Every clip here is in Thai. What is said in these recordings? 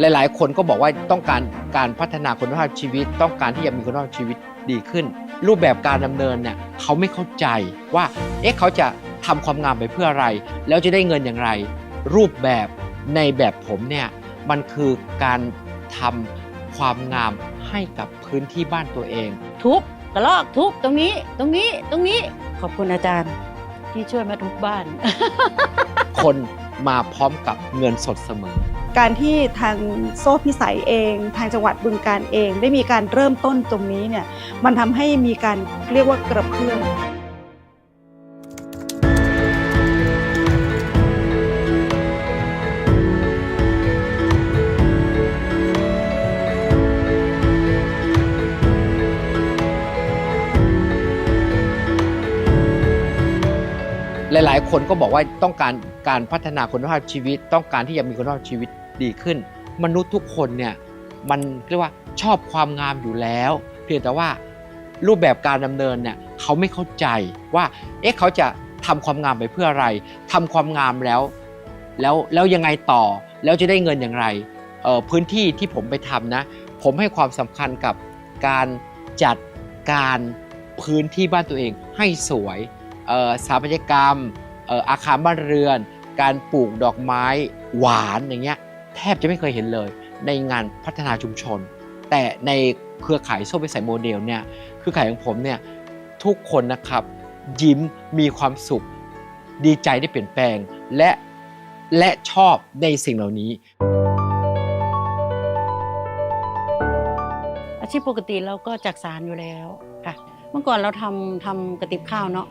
หลาย ๆ คนก็บอกว่าต้องการการพัฒนาคุณภาพชีวิต ต้องการที่จะมีคุณภาพชีวิตดีขึ้น รูปแบบการดำเนินเนี่ยเขาไม่เข้าใจว่าเอ๊ะเขาจะทำความงามไปเพื่ออะไร แล้วจะได้เงินอย่างไร รูปแบบในแบบผมเนี่ยมันคือการทำความงามให้กับพื้นที่บ้านตัวเอง ทุบกระลอกทุบตรงนี้ตรงนี้ตรงนี้ขอบคุณอาจารย์ ที่ช่วยมาทุบบ้าน คนมาพร้อมกับเงินสดเสมอ การที่ทางโซ่พิสัยเอง ทางจังหวัดบึงการเอง ได้มีการเริ่มต้นตรงนี้เนี่ยมันทำให้มีการเรียกว่ากระเพื่อมหลาย ๆ คนก็บอกว่าต้องการการพัฒนาคุณภาพชีวิต ต้องการที่จะมีคุณภาพชีวิต ดีขึ้น มนุษย์ทุกคนเนี่ยมันเรียกว่าชอบความงามอยู่แล้ว เพียงแต่ว่ารูปแบบการดำเนินเนี่ยเขาไม่เข้าใจว่าเอ๊ะเขาจะทำความงามไปเพื่ออะไรทำความงามแล้ว แล้วแล้วยังไงต่อแล้วจะได้เงินอย่างไรเออพื้นที่ที่ผมไปทำนะ ผมให้ความสำคัญกับการจัดการพื้นที่บ้านตัวเองให้สวยเออสถาปัตยกรรมเอออาคารบ้านเรือน การปลูกดอกไม้หวานอย่างเงี้ย แทบจะไม่เคยเห็นเลย ในงานพัฒนาชุมชน แต่ในเครือข่ายโซ่ไปใส่โมเดลเนี่ยเครือข่ายของผมเนี่ยทุกคนนะครับยิ้มมีความสุข ดีใจได้เปลี่ยนแปลงและและชอบในสิ่งเหล่านี้ อาชีพปกติเราก็จักสารอยู่แล้วค่ะเมื่อก่อนเราทำทำกระติบข้าวเนาะ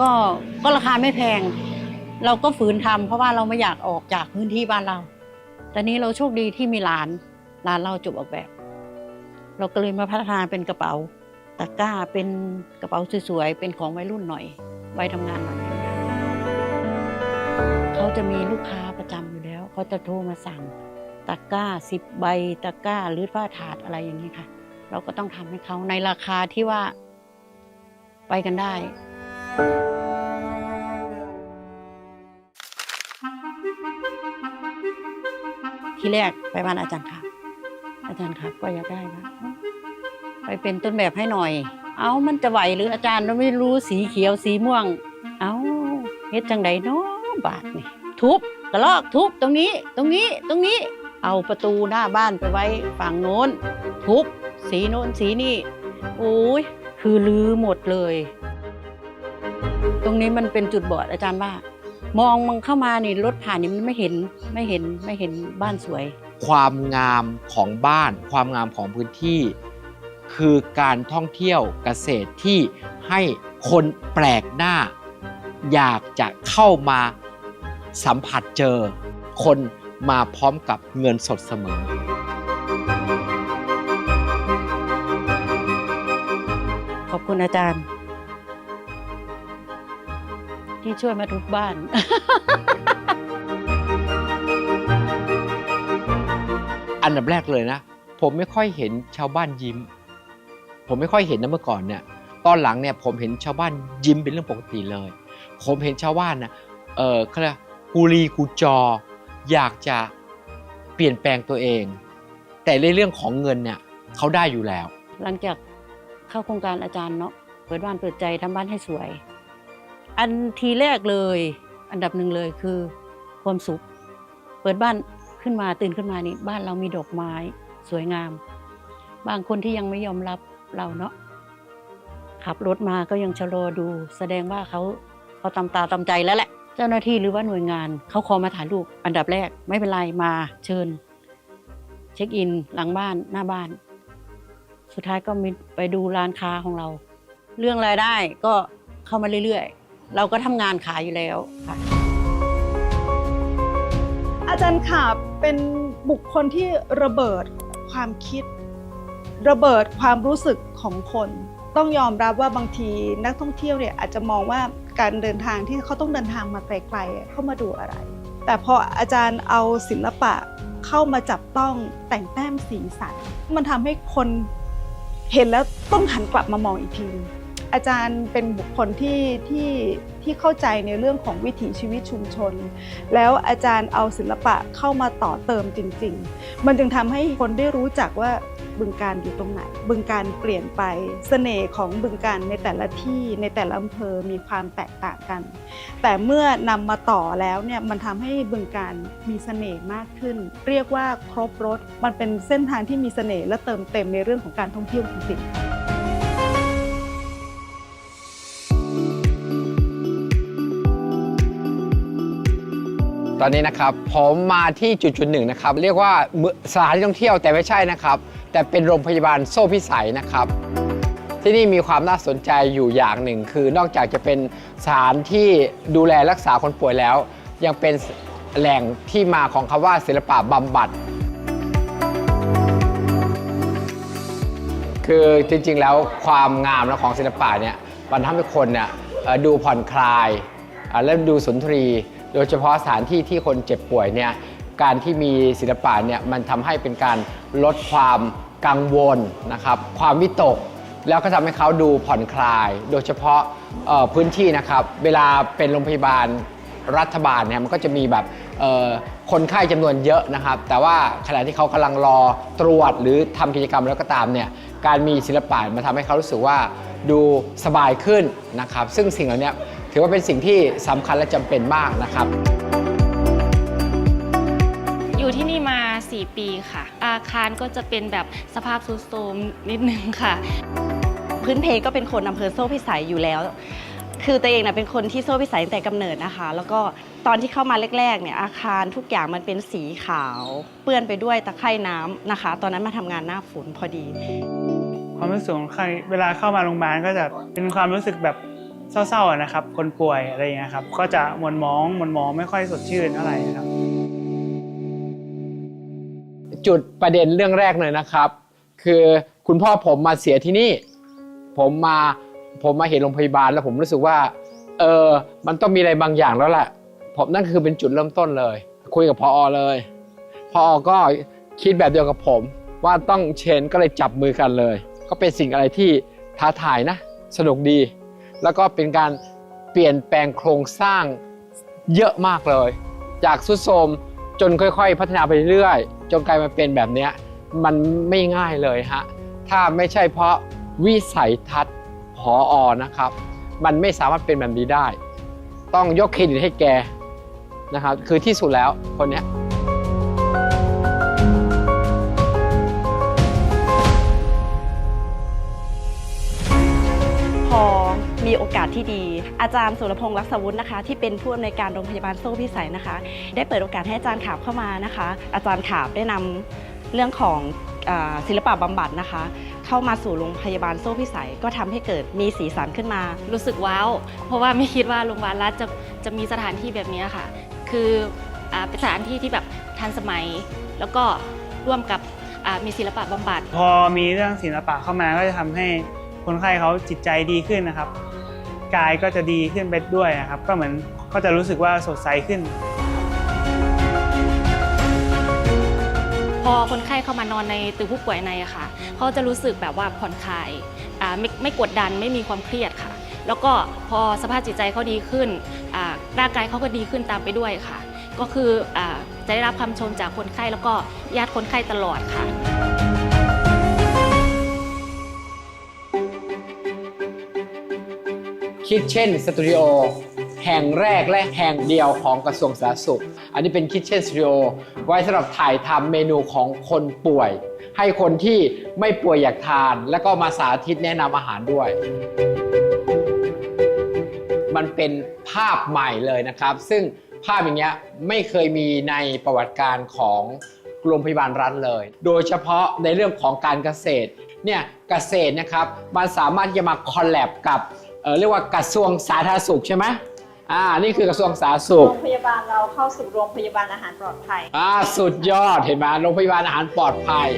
ก็ก็ราคาไม่แพง เราก็ฝืนทำเพราะว่าเราไม่อยากออกจากพื้นที่บ้านเรา แต่นี้เราโชคดีที่มีหลานหลานเราจบออกแบบ เราก็เลยมาพัฒนาเป็นกระเป๋าตะกร้าเป็นกระเป๋าสวยๆเป็นของวัยรุ่นหน่อยวัยทำงานหน่อยเขาจะมีลูกค้าประจำอยู่แล้ว เขาจะโทรมาสั่งตะกร้าสิบใบตะกร้าหรือผ้าถาดอะไรอย่างนี้ค่ะ เราก็ต้องทำให้เขาในราคาที่ว่าไปกันได้ ที่แรกไปบ้านอาจารย์ครับ อาจารย์ครับก็อยากได้นะไปเป็นต้นแบบให้หน่อย เอามันจะไหวหรืออาจารย์เราไม่รู้สีเขียวสีม่วง เอาเฮ็ดจังไดเนาะบาทนี่ทุบกระลอกทุบตรงนี้ ตรงนี้ตรงนี้ เอาประตูหน้าบ้านไปไว้ฝั่งโน้น ทุบสีโน้นสีนี่โอ้ยคือลือหมดเลย ตรงนี้มันเป็นจุดบอดอาจารย์ว่า มองมันเข้ามานี่รถผ่านนี่มันไม่เห็นไม่เห็นไม่เห็นบ้านสวย ความงามของบ้าน ความงามของพื้นที่ คือการท่องเที่ยวเกษตรที่ให้คนแปลกหน้า อยากจะเข้ามาสัมผัสเจอ คนมาพร้อมกับเงินสดเสมอ ขอบคุณอาจารย์ ที่ช่วยมาทุกบ้าน อันดับแรกเลยนะ ผมไม่ค่อยเห็นชาวบ้านยิ้ม ผมไม่ค่อยเห็นนะเมื่อก่อนเนี่ย ตอนหลังเนี่ยผมเห็นชาวบ้านยิ้มเป็นเรื่องปกติเลย ผมเห็นชาวบ้านนะเออเขาเรียกกูรีกูจอ อยากจะเปลี่ยนแปลงตัวเอง แต่ในเรื่องของเงินเนี่ยเขาได้อยู่แล้ว หลังจากเข้าโครงการอาจารย์เนาะเปิดบ้านเปิดใจทำบ้านให้สวย อันทีแรกเลย อันดับหนึ่งเลยคือความสุข เปิดบ้านขึ้นมาตื่นขึ้นมานี่บ้านเรามีดอกไม้สวยงาม บางคนที่ยังไม่ยอมรับเราเนาะขับรถมาก็ยังชะลอดู แสดงว่าเขาเขาตำตาตำใจแล้วแหละ เจ้าหน้าที่หรือว่าหน่วยงานเขาขอมาถ่ายรูปอันดับแรกไม่เป็นไรมาเชิญ เช็คอินหลังบ้านหน้าบ้าน สุดท้ายก็มีไปดูร้านค้าของเรา เรื่องรายได้ก็เข้ามาเรื่อยๆ เราก็ทำงานขายอยู่แล้วค่ะ อาจารย์ขาเป็นบุคคลที่ระเบิดความคิด ระเบิดความรู้สึกของคน ต้องยอมรับว่าบางทีนักท่องเที่ยวเนี่ยอาจจะมองว่าการเดินทางที่เขาต้องเดินทางมาไกลๆเข้ามาดูอะไร แต่พออาจารย์เอาศิลปะเข้ามาจับต้องแต่งแต้มสีสัน มันทำให้คนเห็นแล้วต้องหันกลับมามองอีกทีนึง อาจารย์เป็นบุคคลที่ที่ที่เข้าใจในเรื่องของวิถีชีวิตชุมชน แล้วอาจารย์เอาศิลปะเข้ามาต่อเติมจริง ๆ มันจึงทำให้คนได้รู้จักว่าบึงการอยู่ตรงไหน บึงการเปลี่ยนไปเสน่ห์ของบึงการในแต่ละที่ในแต่ละอำเภอมีความแตกต่างกัน แต่เมื่อนำมาต่อแล้วเนี่ยมันทำให้บึงการมีเสน่ห์มากขึ้น เรียกว่าครบรถ มันเป็นเส้นทางที่มีเสน่ห์และเติมเต็มในเรื่องของการท่องเที่ยวจริงๆ ตอนนี้นะครับผมมาที่จุดจุดหนึ่งนะครับ เรียกว่าสถานที่ท่องเที่ยวแต่ไม่ใช่นะครับ แต่เป็นโรงพยาบาลโซ่พิสัยนะครับ ที่นี่มีความน่าสนใจอยู่อย่างหนึ่ง คือนอกจากจะเป็นสถานที่ดูแลรักษาคนป่วยแล้ว ยังเป็นแหล่งที่มาของคำว่าศิลปะบำบัด คือจริงๆแล้วความงามและของศิลปะเนี่ยมันทำให้คนเนี่ยดูผ่อนคลายและดูสุนทรี โดยเฉพาะสถานที่ที่คนเจ็บป่วยเนี่ยการที่มีศิลปะเนี่ยมันทำให้เป็นการลดความกังวลนะครับความวิตก แล้วก็ทำให้เขาดูผ่อนคลาย โดยเฉพาะพื้นที่นะครับเวลาเป็นโรงพยาบาลรัฐบาลเนี่ยมันก็จะมีแบบคนไข้จำนวนเยอะนะครับ แต่ว่าขณะที่เขากำลังรอตรวจหรือทำกิจกรรมแล้วก็ตามเนี่ยการมีศิลปะมันทำให้เขารู้สึกว่าดูสบายขึ้นนะครับ ซึ่งสิ่งเหล่านี้ ถือว่าเป็นสิ่งที่สำคัญและจำเป็นมากนะครับ อยู่ที่นี่มา 4 ปีค่ะ อาคารก็จะเป็นแบบสภาพทรุดโทรมนิดนึงค่ะ พื้นเพก็เป็นคนอำเภอโซ่พิสัยอยู่แล้ว คือตัวเองนะเป็นคนที่โซ่พิสัยตั้งแต่กำเนิดนะคะ แล้วก็ตอนที่เข้ามาแรกๆเนี่ยอาคารทุกอย่างมันเป็นสีขาว เปื้อนไปด้วยตะไคร่น้ำนะคะ ตอนนั้นมาทำงานหน้าฝนพอดีความรู้สึกของใครเวลาเข้ามาโรงพยาบาลก็จะเป็นความรู้สึกแบบ เศร้าๆนะครับ คนป่วยอะไรอย่างเงี้ยครับ ก็จะมวนมองมวนมองไม่ค่อยสดชื่นเท่าไหร่ครับ จุดประเด็นเรื่องแรกเลยนะครับ คือคุณพ่อผมมาเสียที่นี่ ผมมาผมมาเห็นโรงพยาบาลแล้วผมรู้สึกว่า เออมันต้องมีอะไรบางอย่างแล้วแหละผมนั่นคือเป็นจุดเริ่มต้นเลย คุยกับพออเลยพออก็คิดแบบเดียวกับผม ว่าต้องเชนก็เลยจับมือกันเลย ก็เป็นสิ่งอะไรที่ท้าทายนะ สนุกดี แล้วก็เป็นการเปลี่ยนแปลงโครงสร้างเยอะมากเลย จากสุดโทมจนค่อย ๆ พัฒนาไปเรื่อยๆจนกลายมาเป็นแบบนี้มันไม่ง่ายเลยฮะถ้าไม่ใช่เพราะวิสัยทัศน์พออนะครับ มันไม่สามารถเป็นแบบนี้ได้ ต้องยกเครดิตให้แกนะครับคือที่สุดแล้วคนนี้ อาจารย์สุรพงษ์รักษวุฒินะคะ ที่เป็นผู้อำนวยการโรงพยาบาลโซ่พิสัยนะคะ ได้เปิดโอกาสให้อาจารย์ขาบเข้ามานะคะ อาจารย์ขาบได้นำเรื่องของอศิลปะบำบัดนะคะ เข้ามาสู่โรงพยาบาลโซ่พิสัย ก็ทำให้เกิดมีสีสันขึ้นมา รู้สึกว้าวเพราะว่าไม่คิดว่าโรงพยาบาลรัฐจะจะมีสถานที่แบบนี้ค่ะ คืออเป็นสถานที่ที่แบบทันสมัย แล้วก็ร่วมกับมีศิลปะบำบัด พอมีเรื่องศิลปะเข้ามาก็จะทำให้คนไข้เขาจิตใจดีขึ้นนะครับ กายก็จะดีขึ้นไปด้วยนะครับ ก็เหมือนก็จะรู้สึกว่าสดใสขึ้น พอคนไข้เข้ามานอนในตึกผู้ป่วยในอะค่ะเขาจะรู้สึกแบบว่าผ่อนคลายไม่ไม่กดดันไม่มีความเครียดค่ะ แล้วก็พอสภาพจิตใจเขาดีขึ้นร่างกายเขาก็ดีขึ้นตามไปด้วยค่ะ ก็คืออจะได้รับคำชมจากคนไข้แล้วก็ญาติคนไข้ตลอดค่ะ คิดเช่นสตูดิโอแห่งแรกและแห่งเดียวของกระทรวงสาธารณสุข อันนี้เป็นคิ t เช่นสตูดิโอไว้สำหรับถ่ายทำเมนูของคนป่วย ให้คนที่ไม่ป่วยอยากทาน แล้วก็มาสาธิตแนะนำอาหารด้วย มันเป็นภาพใหม่เลยนะครับ ซึ่งภาพอย่างเงี้ยไม่เคยมีในประวัติการของโรงพยาบาลรัฐเลย โดยเฉพาะในเรื่องของการเกษตรเนี่ยเกษตรนะครับมันสามารถจะมาคอลแลบกับ เอ่อเรียกว่ากระทรวงสาธารณสุขใช่ไหมอ่า นี่คือกระทรวงสาธารณสุขโรงพยาบาลเราเข้าสู่โรงพยาบาลอาหารปลอดภัย อ่า สุดยอด เห็นไหมโรงพยาบาลอาหารปลอดภัย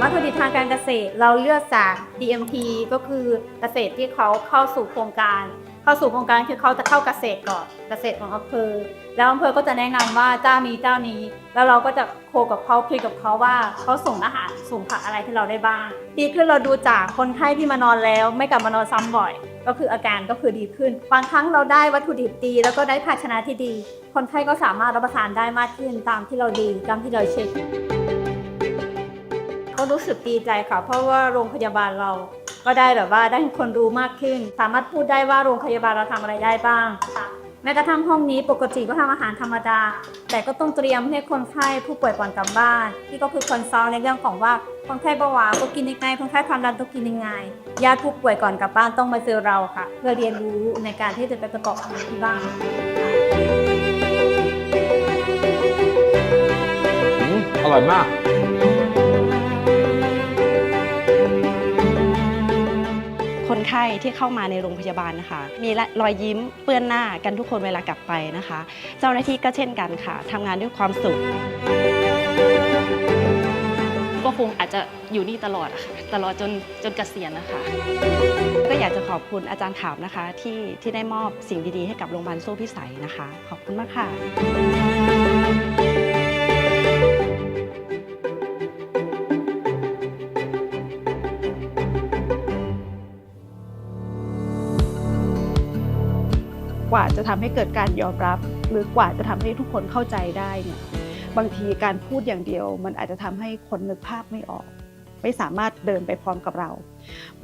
วัตถุดิบทางการเกษตรเราเลือกจาก DMP ก็คือเกษตรที่เขาเข้าสู่โครงการ เข้าสู่โครงการคือเขาจะเข้าเกษตรก่อนเกษตรของอำเภอแล้วอำเภอก็จะแนะนำว่าเจ้านี้เจ้านี้ แล้วเราก็จะโคกับเขาคุยกับเขาว่าเขาส่งอาหารส่งผักอะไรที่เราได้บ้างดีขึ้นเราดูจากคนไข้ที่มานอนแล้ว ไม่กลับมานอนซ้ำบ่อย ก็คืออาการก็คือดีขึ้นบางครั้งเราได้วัตถุดิบดี แล้วก็ได้ภาชนะที่ดี คนไข้ก็สามารถรับประทานได้มากขึ้นตามที่เราดีตามที่เราเช็คก็รู้สึกดีใจค่ะ เพราะว่าโรงพยาบาลเรา ก็ได้แบบว่าได้คนรู้มากขึ้น สามารถพูดได้ว่าโรงพยาบาลเราทำอะไรได้บ้างแม้กระทั่งห้องนี้ปกติก็ทำอาหารธรรมดา แต่ก็ต้องเตรียมให้คนไข้ผู้ป่วยก่อนกลับบ้านที่ก็คือคอนซัลในเรื่องของว่าคนไข้เบาหวานก็กินยังไงคนไข้ความดันต้องกินยังไงญาติผู้ป่วยก่อนกลับบ้านต้องมาเจอเราค่ะ เพื่อเรียนรู้ในการที่จะไปประกอบอาหารที่บ้านอร่อยมาก ไข้ที่เข้ามาในโรงพยาบาลนะคะ มีรอยยิ้มเปื้อนหน้ากันทุกคนเวลากลับไปนะคะ เจ้าหน้าที่ก็เช่นกันค่ะทำงานด้วยความสุขก็คงอาจจะอยู่นี่ตลอดอะค่ะตลอดจนจนเกษียณนะคะ ก็อยากจะขอบคุณอาจารย์ขามนะคะ ที่ที่ได้มอบสิ่งดีๆให้กับโรงพยาบาลโซ่พิสัยนะคะ ขอบคุณมากค่ะ กว่าจะทำให้เกิดการยอมรับ หรือกว่าจะทำให้ทุกคนเข้าใจได้เนี่ยบางทีการพูดอย่างเดียว มันอาจจะทำให้คนนึกภาพไม่ออก ไม่สามารถเดินไปพร้อมกับเรา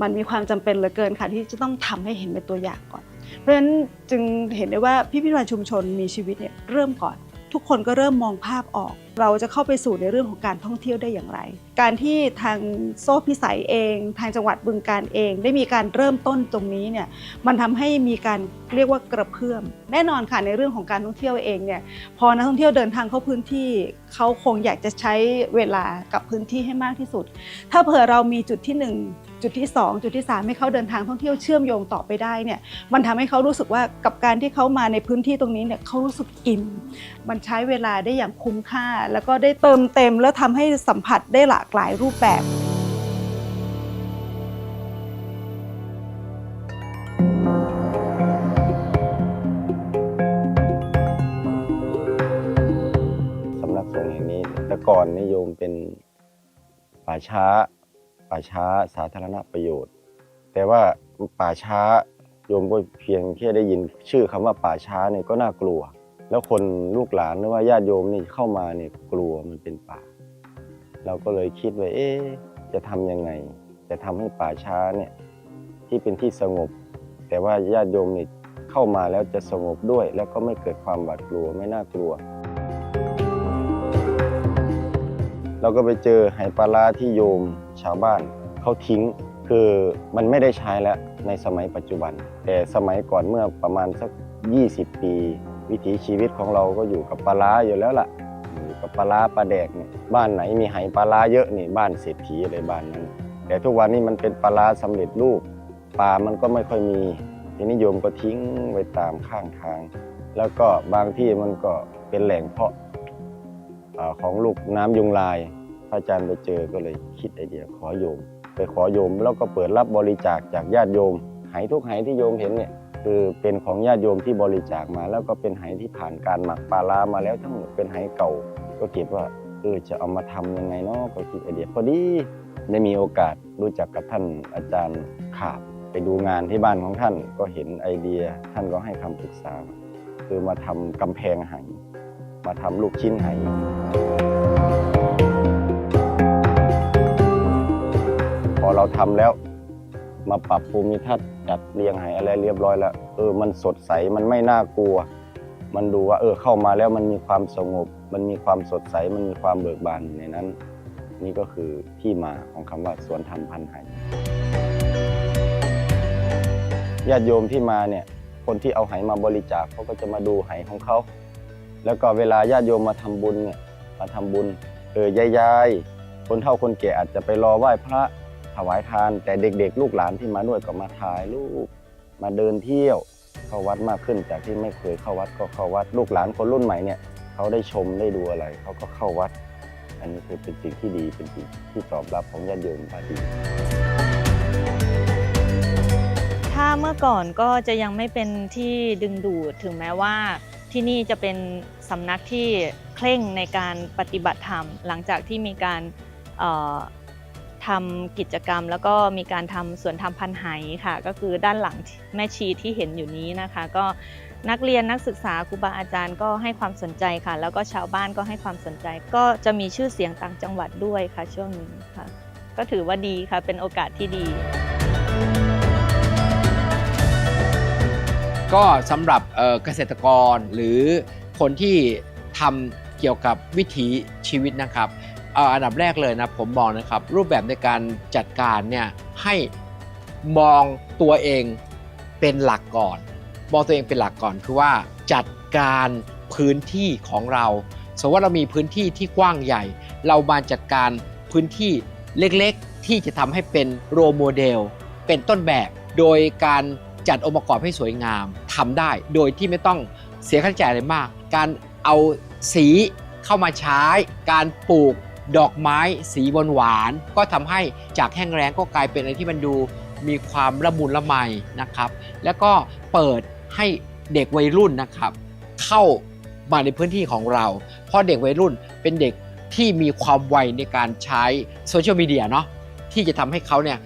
มันมีความจำเป็นเหลือเกินค่ะที่จะต้องทำให้เห็นเป็นตัวอย่างก่อน เพราะฉะนั้นจึงเห็นได้ว่าพิพิธภัณฑ์ชุมชนมีชีวิตเนี่ยเริ่มก่อน ทุกคนก็เริ่มมองภาพออกเราจะเข้าไปสู่ในเรื่องของการท่องเที่ยวได้อย่างไร การที่ทางโซ่พิสัยเอง ทางจังหวัดบึงการเอง ได้มีการเริ่มต้นตรงนี้เนี่ยมันทำให้มีการเรียกว่ากระเพื่อม แน่นอนค่ะในเรื่องของการท่องเที่ยวเองเนี่ยพอนักท่องเที่ยวเดินทางเข้าพื้นที่เขาคงอยากจะใช้เวลากับพื้นที่ให้มากที่สุด ถ้าเผื่อเรามีจุดที่ 1จุดที่ 2 จุดที่ 3 ให้เขาเดินทางท่องเที่ยวเชื่อมโยงต่อไปได้เนี่ยมันทำให้เขารู้สึกว่ากับการที่เขามาในพื้นที่ตรงนี้เนี่ยเขารู้สึกอิ่ม มันใช้เวลาได้อย่างคุ้มค่าแล้วก็ได้เติมเต็มและทำให้สัมผัสได้หลากหลายรูปแบบสำนักสงฆ์แห่งนี้แต่ก่อนนิยมเป็นป่าช้า ป่าช้าสาธารณประโยชน์ แต่ว่าป่าช้าโยมก็เพียงแค่ได้ยินชื่อคำว่าป่าช้าเนี่ยก็น่ากลัว แล้วคนลูกหลานหรือว่าญาติโยมนี่เข้ามาเนี่ยกลัวมันเป็นป่า เราก็เลยคิดว่าเอ๊จะทำยังไง จะทำให้ป่าช้าเนี่ยที่เป็นที่สงบ แต่ว่าญาติโยมนี่เข้ามาแล้วจะสงบด้วย แล้วก็ไม่เกิดความหวาดกลัวไม่น่ากลัว เราก็ไปเจอไหปลาร้าที่โยมชาวบ้านเขาทิ้งคือมันไม่ได้ใช้แล้วในสมัยปัจจุบัน แต่สมัยก่อนเมื่อประมาณสัก 20 ปี วิถีชีวิตของเราก็อยู่กับปลาร้าอยู่แล้วล่ะอยู่กับปลาร้าปลาแดกเนี่ยบ้านไหนมีไหปลาร้าเยอะนี่บ้านเศรษฐีอะไรบ้านนั้น แต่ทุกวันนี้มันเป็นปลาร้าสำเร็จรูปปลามันก็ไม่ค่อยมีทีนี้โยมก็ทิ้งไว้ตามข้างทาง แล้วก็บางที่มันก็เป็นแหล่งเพาะของลูกน้ำยุงลาย พระอาจารย์ไปเจอก็เลยคิดไอเดียขอโยม ไปขอโยมแล้วก็เปิดรับบริจาคจากญาติโยมไหทุกไหที่โยมเห็นเนี่ย คือเป็นของญาติโยมที่บริจาคมา แล้วก็เป็นไหที่ผ่านการหมักปลาลามาแล้วทั้งหมดเป็นไหเก่า ก็คิดว่าเออจะเอามาทำยังไงเนาะก็คิดไอเดียพอดีได้มีโอกาสรู้จักกับท่านอาจารย์ขาบไปดูงานที่บ้านของท่านก็เห็นไอเดียท่านก็ให้คำปรึกษา คือมาทำกำแพงไหมาทำลูกชิ้นไหพอเราทำแล้ว มาปรับภูมิทัศน์จัดเรียงไหอะไรเรียบร้อยแล้ว เออ มันสดใสมันไม่น่ากลัว มันดูว่า เออ เข้ามาแล้วมันมีความสงบ มันมีความสดใสมันมีความเบิกบานอยู่ในนั้น นี่ก็คือที่มาของคำว่าสวนธรรมพันไหญาติโยมที่มาเนี่ย คนที่เอาไหมาบริจาคเขาก็จะมาดูไหของเขา แล้วก็เวลาญาติโยมมาทำบุญเนี่ยมาทำบุญ เออยายๆคนเฒ่าคนแก่อาจจะไปรอไหว้พระายทาน แต่เด็กๆ ลูกหลานที่มาด้วยก็มาถ่ายรูปมาเดินเที่ยวเข้าวัดมากขึ้น จากที่ไม่เคยเข้าวัดก็เข้าวัดลูกหลานคนรุ่นใหม่เนี่ยเขาได้ชมได้ดูอะไรเขาก็เข้าวัด อันนี้คือเป็นสิ่งที่ดีเป็นสิ่งที่ตอบรับของญาติโยมมาดีถ้าเมื่อก่อนก็จะยังไม่เป็นที่ดึงดูดถึงแม้ว่าที่นี่จะเป็นสำนักที่เคร่งในการปฏิบัติธรรม หลังจากที่มีการ ทำกิจกรรม แล้วก็มีการทำสวนทำพันธุ์ไหค่ะ ก็คือด้านหลังแม่ชีที่เห็นอยู่นี้นะคะ ก็นักเรียนนักศึกษาครูบาอาจารย์ก็ให้ความสนใจค่ะ แล้วก็ชาวบ้านก็ให้ความสนใจ ก็จะมีชื่อเสียงต่างจังหวัดด้วยค่ะ ช่วงนี้ค่ะ ก็ถือว่าดีค่ะเป็นโอกาสที่ดี ก็สำหรับเกษตรกรหรือคนที่ทำเกี่ยวกับวิถีชีวิตนะครับ เอ่ออันดับแรกเลยนะผมมองนะครับ รูปแบบในการจัดการเนี่ยให้มองตัวเองเป็นหลักก่อน มองตัวเองเป็นหลักก่อนคือว่าจัดการพื้นที่ของเรา สมมติว่าเรามีพื้นที่ที่กว้างใหญ่ เรามาจัดการพื้นที่เล็กๆ ที่จะทำให้เป็นโรโมเดล เป็นต้นแบบโดยการจัดองค์ประกอบให้สวยงามทำได้โดยที่ไม่ต้องเสียค่าใช้จ่ายอะไรมาก การเอาสีเข้ามาใช้ การปลูก ดอกไม้สีหวานหวาน ก็ทำให้จากแห้งแล้งก็กลายเป็นอะไรที่มันดูมีความละมุนละไมนะครับ แล้วก็เปิดให้เด็กวัยรุ่นนะครับ เข้ามาในพื้นที่ของเรา เพราะเด็กวัยรุ่นเป็นเด็กที่มีความไวในการใช้โซเชียลมีเดียเนาะที่จะทำให้เขาเนี่ย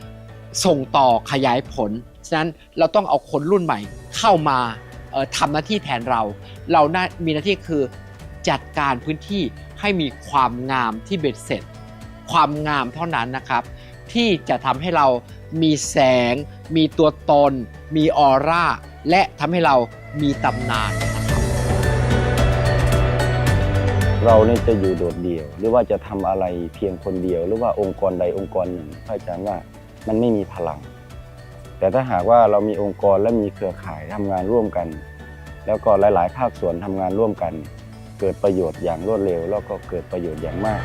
ส่งต่อขยายผล ฉะนั้นเราต้องเอาคนรุ่นใหม่เข้ามาเอ่อทำหน้าที่แทนเรา เราน่ามีหน้าที่คือจัดการพื้นที่ ให้มีความงามที่เบ็ดเสร็จ ความงามเท่านั้นนะครับ ที่จะทำให้เรามีแสง มีตัวตน มีออร่า และทำให้เรามีตำนานนะครับเราเนี่ยจะอยู่โดดเดี่ยว หรือว่าจะทำอะไรเพียงคนเดียว หรือว่าองค์กรใดองค์กรหนึ่งพระอาจารย์ว่ามันไม่มีพลัง แต่ถ้าหากว่าเรามีองค์กรและมีเครือข่ายทำงานร่วมกัน แล้วก็หลาย ๆ ภาคส่วนทำงานร่วมกัน เกิดประโยชน์อย่างรวดเร็ว แล้วก็เกิดประโยชน์อย่างมาก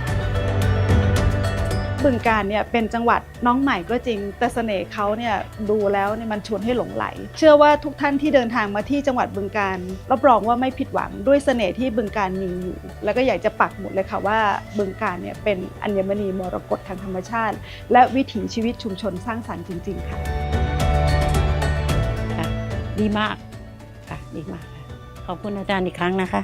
บึงการเนี่ยเป็นจังหวัดน้องใหม่ก็จริง แต่เสน่ห์เขาเนี่ยดูแล้วเนี่ยมันชวนให้หลงไหล เชื่อว่าทุกท่านที่เดินทางมาที่จังหวัดบึงการรับรองว่าไม่ผิดหวังด้วยเสน่ห์ที่บึงการมีอยู่ แล้วก็อยากจะปักหมุดเลยค่ะว่าบึงการเนี่ยเป็นอัญมณีมรกตทางธรรมชาติ และวิถีชีวิตชุมชนสร้างสรรค์จริง ๆ ค่ะค่ะดีมากค่ะดีมากค่ะขอบคุณอาจารย์อีกครั้งนะคะ